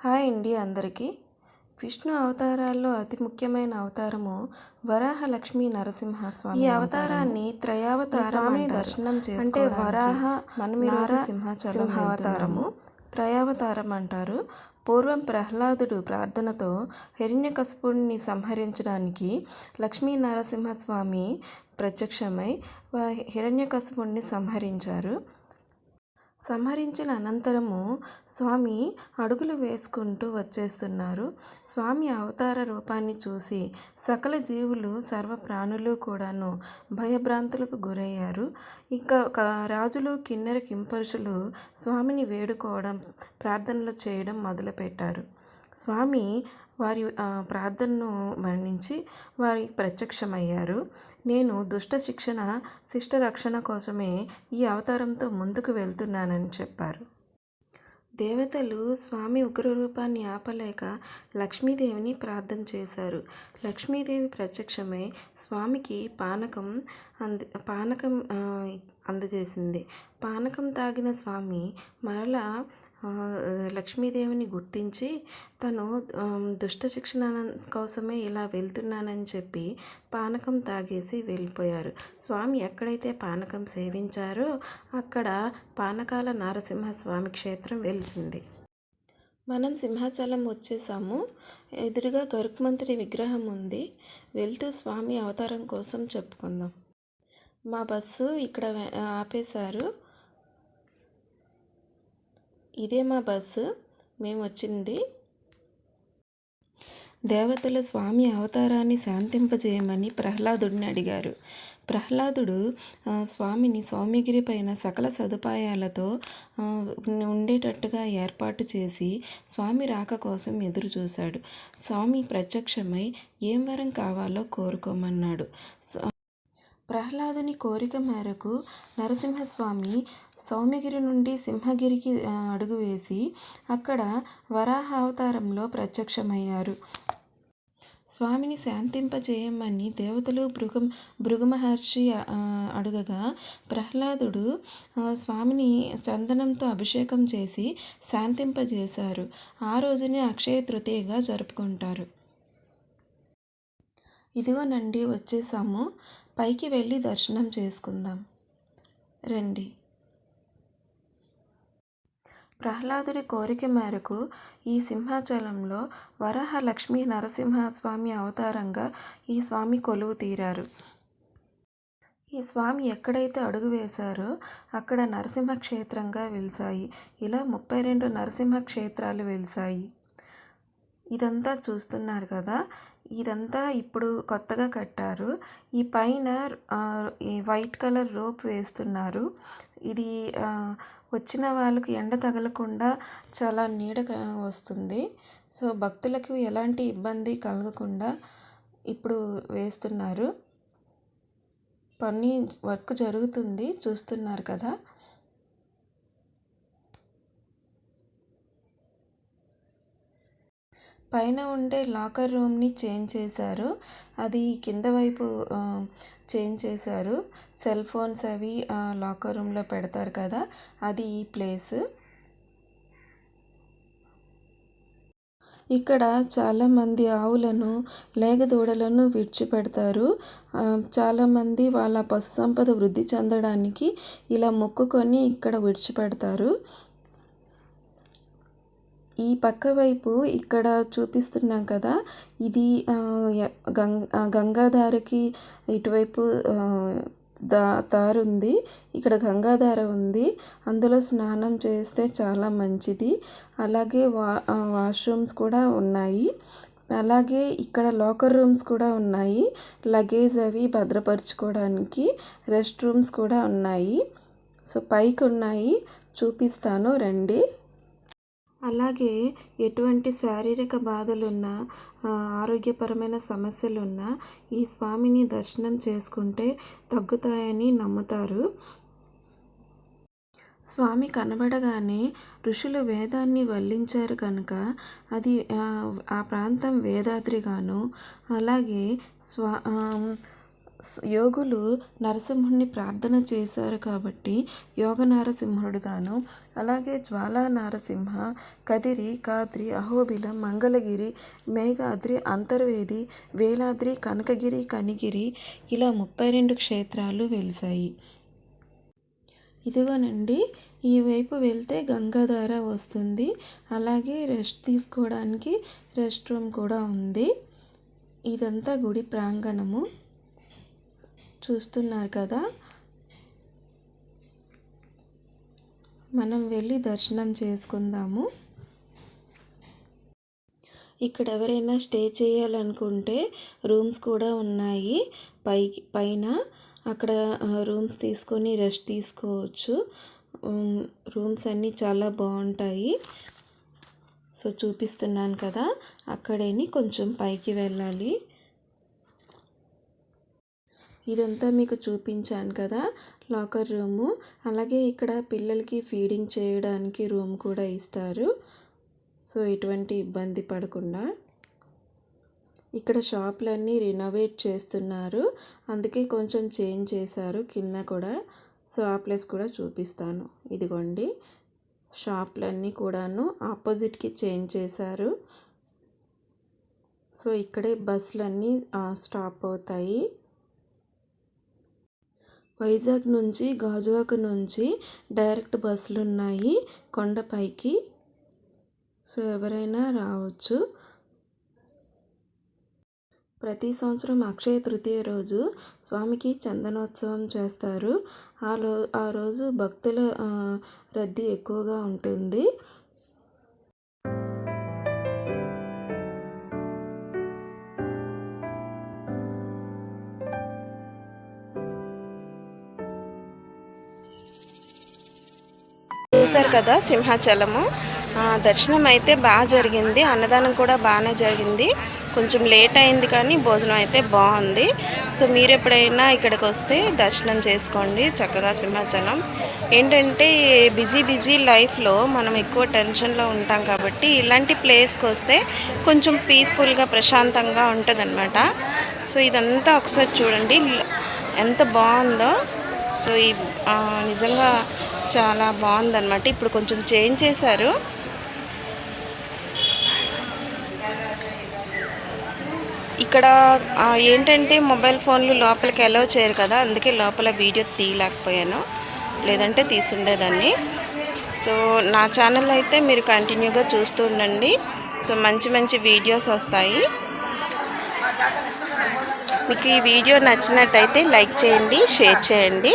Hi అండి అందరికీ. విష్ణు అవతారాల్లో అతి ముఖ్యమైన అవతారము వరాహ లక్ష్మీ నరసింహస్వామి ఈ అవతారాన్ని త్రయావతార స్వామిని దర్శనం అంటే వరాహ మనమిరాజ సింహాచలం అవతారము త్రయావతారం అంటారు. పూర్వం ప్రహ్లాదుడు ప్రార్థనతో హిరణ్యకశిపుడిని సంహరించడానికి లక్ష్మీ నరసింహస్వామి ప్రత్యక్షమై హిరణ్యకశిపుడిని సంహరించారు. సంహరించిన అనంతరము స్వామి అడుగులు వేసుకుంటూ వచ్చేస్తున్నారు. స్వామి అవతార రూపాన్ని చూసి సకల జీవులు సర్వ ప్రాణులు కూడాను భయభ్రాంతులకు గురయ్యారు. ఇంకా రాజులు కిన్నెర కింపరుషులు స్వామిని వేడుకోవడం ప్రార్థనలు చేయడం మొదలుపెట్టారు. స్వామి వారి ప్రార్థనను మరణించి వారి ప్రత్యక్షమయ్యారు. నేను దుష్ట శిక్షణ శిష్ట రక్షణ కోసమే ఈ అవతారంతో ముందుకు వెళ్తున్నానని చెప్పారు. దేవతలు స్వామి ఉగ్రరూపాన్ని ఆపలేక లక్ష్మీదేవిని ప్రార్థన చేశారు. లక్ష్మీదేవి ప్రత్యక్షమై స్వామికి పానకం అంది పానకం అందజేసింది. పానకం తాగిన స్వామి మరలా లక్ష్మీదేవిని గుర్తించి తను దుష్ట శిక్షణ కోసమే ఇలా వెళ్తున్నానని చెప్పి పానకం తాగేసి వెళ్ళిపోయారు. స్వామి ఎక్కడైతే పానకం సేవించారో అక్కడ పానకాల నారసింహస్వామి క్షేత్రం వెలిసింది. మనం సింహాచలం వచ్చేసాము. ఎదురుగా గరుక్మంతుడి విగ్రహం ఉంది. వెళ్తూ స్వామి అవతారం కోసం చెప్పుకుందాం. మా బస్సు ఇక్కడ ఆపేశారు. ఇదే మా బస్సు. మేము వచ్చింది. దేవతల స్వామి అవతారాన్ని శాంతింపజేయమని ప్రహ్లాదుడిని అడిగారు. ప్రహ్లాదుడు స్వామిని సౌమ్యగిరి పైన సకల సదుపాయాలతో ఉండేటట్టుగా ఏర్పాటు చేసి స్వామి రాక కోసం ఎదురు చూశాడు స్వామి ప్రత్యక్షమై ఏం వరం కావాలో కోరుకోమన్నాడు. ప్రహ్లాదుని కోరిక మేరకు నరసింహస్వామి సౌమ్యగిరి నుండి సింహగిరికి అడుగు వేసి అక్కడ వరాహ అవతారంలో ప్రత్యక్షమయ్యారు. స్వామిని శాంతింపజేయమని దేవతలు భృగు భృగుమహర్షి అడుగగా ప్రహ్లాదుడు స్వామిని చందనంతో అభిషేకం చేసి శాంతింపజేశారు. ఆ రోజునే అక్షయ తృతీయగా జరుపుకుంటారు. ఇదిగోనండి వచ్చేసాము. పైకి వెళ్ళి దర్శనం చేసుకుందాం. రండి. ప్రహ్లాదుడి కోరిక మేరకు ఈ సింహాచలంలో వరహ లక్ష్మీ నరసింహస్వామి అవతారంగా ఈ స్వామి కొలువు తీరారు. ఈ స్వామి ఎక్కడైతే అడుగు వేశారో అక్కడ నరసింహ క్షేత్రంగా వెలిసాయి ఇలా ముప్పై రెండు నరసింహ క్షేత్రాలు వెలిసాయి ఇదంతా చూస్తున్నారు కదా? ఇదంతా ఇప్పుడు కొత్తగా కట్టారు. ఈ పైన ఈ వైట్ కలర్ రోప్ వేస్తున్నారు. ఇది వచ్చిన వాళ్ళకి ఎండ తగలకుండా చాలా నీడ వస్తుంది. సో భక్తులకు ఎలాంటి ఇబ్బంది కలగకుండా ఇప్పుడు వేస్తున్నారు. పని వర్క్ జరుగుతుంది. చూస్తున్నారు కదా. పైన ఉండే లాకర్ రూమ్ని చేంజ్ చేశారు. అది కింద వైపు చేంజ్ చేశారు. సెల్ ఫోన్స్ అవి లాకర్ రూమ్లో పెడతారు కదా అది ఈ ప్లేస్. ఇక్కడ చాలామంది ఆవులను లేగదూడలను విడిచిపెడతారు. చాలామంది వాళ్ళ పశు సంపద వృద్ధి చెందడానికి ఇలా మొక్కుకొని ఇక్కడ విడిచిపెడతారు. ఈ పక్క వైపు ఇక్కడ చూపిస్తున్నాం కదా. ఇది గంగాధారకి ఇటువైపు దా దారి ఉంది. ఇక్కడ గంగాధార ఉంది. అందులో స్నానం చేస్తే చాలా మంచిది. అలాగే వా వాష్రూమ్స్ కూడా ఉన్నాయి. అలాగే ఇక్కడ లాకర్ రూమ్స్ కూడా ఉన్నాయి. లగేజ్ అవి భద్రపరచుకోవడానికి రెస్ట్ రూమ్స్ కూడా ఉన్నాయి. సో పైకి ఉన్నాయి. చూపిస్తాను రండి. అలాగే ఎటువంటి శారీరక బాధలున్నా ఆరోగ్యపరమైన సమస్యలున్నా ఈ స్వామిని దర్శనం చేసుకుంటే తగ్గుతాయని నమ్ముతారు. స్వామి కనబడగానే ఋషులు వేదాన్ని వల్లించారు కనుక అది ఆ ప్రాంతం వేదాద్రిగాను. అలాగే స్వా యోగులు నరసింహుణ్ణి ప్రార్థన చేశారు కాబట్టి యోగ నరసింహుడుగాను. అలాగే జ్వాలా నారసింహ కదిరి కాద్రి అహోబిలం మంగళగిరి మేఘాద్రి అంతర్వేది వేలాద్రి కనకగిరి కనిగిరి ఇలా ముప్పై రెండు క్షేత్రాలు వెలిసాయి ఇదిగోనండి ఈ వైపు వెళ్తే గంగాధార వస్తుంది. అలాగే రెస్ట్ తీసుకోవడానికి రెస్ట్ రూమ్ కూడా ఉంది. ఇదంతా గుడి ప్రాంగణము. చూస్తున్నారు కదా. మనం వెళ్ళి దర్శనం చేసుకుందాము. ఇక్కడ ఎవరైనా స్టే చేయాలనుకుంటే రూమ్స్ కూడా ఉన్నాయి. పైకి పైన అక్కడ రూమ్స్ తీసుకొని రెస్ట్ తీసుకోవచ్చు. రూమ్స్ అన్నీ చాలా బాగుంటాయి. సో చూపిస్తున్నాను కదా. అక్కడేని కొంచెం పైకి వెళ్ళాలి. ఇదంతా మీకు చూపించాను కదా లాకర్ రూము అలాగే ఇక్కడ పిల్లలకి ఫీడింగ్ చేయడానికి రూమ్ కూడా ఇస్తారు. సో ఎటువంటి ఇబ్బంది పడకుండా. ఇక్కడ షాప్లన్నీ రినోవేట్ చేస్తున్నారు. అందుకే కొంచెం చేంజ్ చేశారు కింద కూడా. సో ఆ ప్లేస్ కూడా చూపిస్తాను. ఇదిగోండి. షాప్లన్నీ కూడాను ఆపోజిట్కి చేంజ్ చేశారు. సో ఇక్కడే బస్సులన్నీ స్టాప్ అవుతాయి. వైజాగ్ నుంచి గాజువాక నుంచి డైరెక్ట్ బస్సులు ఉన్నాయి కొండపైకి సో ఎవరైనా రావచ్చు. ప్రతి సంవత్సరం అక్షయ తృతీయ రోజు స్వామికి చందనోత్సవం చేస్తారు. ఆ రో ఆ రోజు భక్తుల రద్దీ ఎక్కువగా ఉంటుంది. చూసారు కదా సింహాచలము. దర్శనం అయితే బాగా జరిగింది. అన్నదానం కూడా బాగానే జరిగింది. కొంచెం లేట్ అయింది కానీ భోజనం అయితే బాగుంది. సో మీరు ఎప్పుడైనా ఇక్కడికి వస్తే దర్శనం చేసుకోండి. చక్కగా సింహాచలం. ఏంటంటే బిజీ బిజీ లైఫ్లో మనం ఎక్కువ టెన్షన్లో ఉంటాం కాబట్టి ఇలాంటి ప్లేస్కి వస్తే కొంచెం పీస్ఫుల్గా ప్రశాంతంగా ఉంటుందన్నమాట. సో ఇదంతా ఒకసారి చూడండి. ఎంత బాగుందో. సో ఈ నిజంగా చాలా బాగుందన్నమాట. ఇప్పుడు కొంచెం చేంజ్ చేశారు. ఇక్కడ ఏంటంటే మొబైల్ ఫోన్లు లోపలికి అలౌ చేయరు కదా అందుకే లోపల వీడియో తీయలేకపోయాను. లేదంటే తీసుండేదాన్ని. సో నా ఛానల్ అయితే మీరు కంటిన్యూగా చూస్తూ ఉండండి. సో మంచి మంచి వీడియోస్ వస్తాయి. మీకు ఈ వీడియో నచ్చినట్టయితే లైక్ చేయండి షేర్ చేయండి.